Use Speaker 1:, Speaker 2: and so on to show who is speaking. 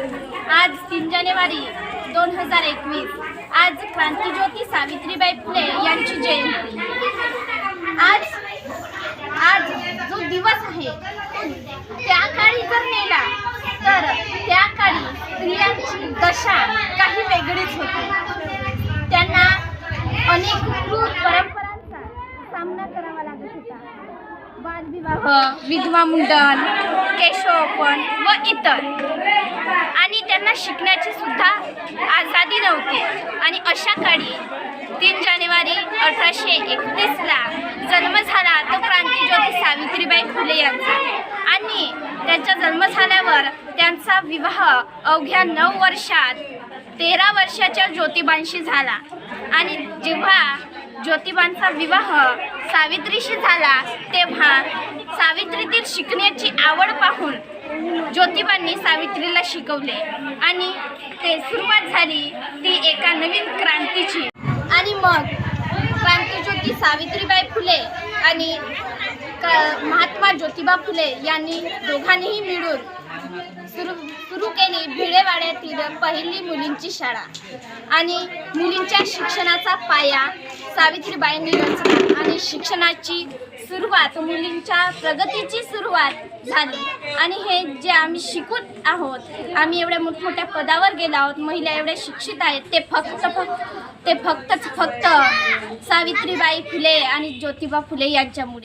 Speaker 1: आज तीन जानेवारी दोन हजार एकवीस. आज क्रांतीज्योती सावित्रीबाई फुले यांची जयंती. आज आज जो दिवस आहे त्या काळी जर नेला तर त्या काळी स्त्रियांची दशा काही वेगळीच होती. त्यांना अनेक क्रूर परंपरांचा सामना करावा लागत होता. बालविवाह विधवा मुंडन केशवपण व इतर. आणि त्यांना शिकण्याची सुद्धा आझादी नव्हती. आणि अशा काळी तीन जानेवारी अठराशे एकतीसला जन्म झाला तो क्रांतीज्योती सावित्रीबाई फुले यांचा. आणि त्यांचा जन्म झाल्यावर त्यांचा विवाह अवघ्या नऊ वर्षात तेरा वर्षाच्या ज्योतिबांशी झाला. आणि जेव्हा ज्योतिबांचा विवाह सावित्रीशी झाला तेव्हा सावित्रीतील शिकण्याची आवड पाहून ज्योतिबांनी सावित्रीला शिकवले. आणि ते सुरुवात झाली ती एका नवीन क्रांतीची. आणि मग क्रांतीज्योती सावित्रीबाई फुले आणि क- महात्मा ज्योतिबा फुले यांनी दोघांनीही मिळून सुरू सुरू केली भिडेवाड्यातील पहिली मुलींची शाळा. आणि मुलींच्या शिक्षणाचा पाया सावित्रीबाईंनी रचला आणि शिक्षणाची सुरुवात मुलींच्या प्रगतीची सुरुवात झाली. आणि हे जे आम्ही शिकून आहोत आम्ही एवढ्या मोठमोठ्या पदावर गेलो आहोत महिला एवढ्या शिक्षित आहेत ते फक्त फक्त ते फक्तच फक्त सावित्रीबाई फुले आणि ज्योतिबा फुले यांच्यामुळे.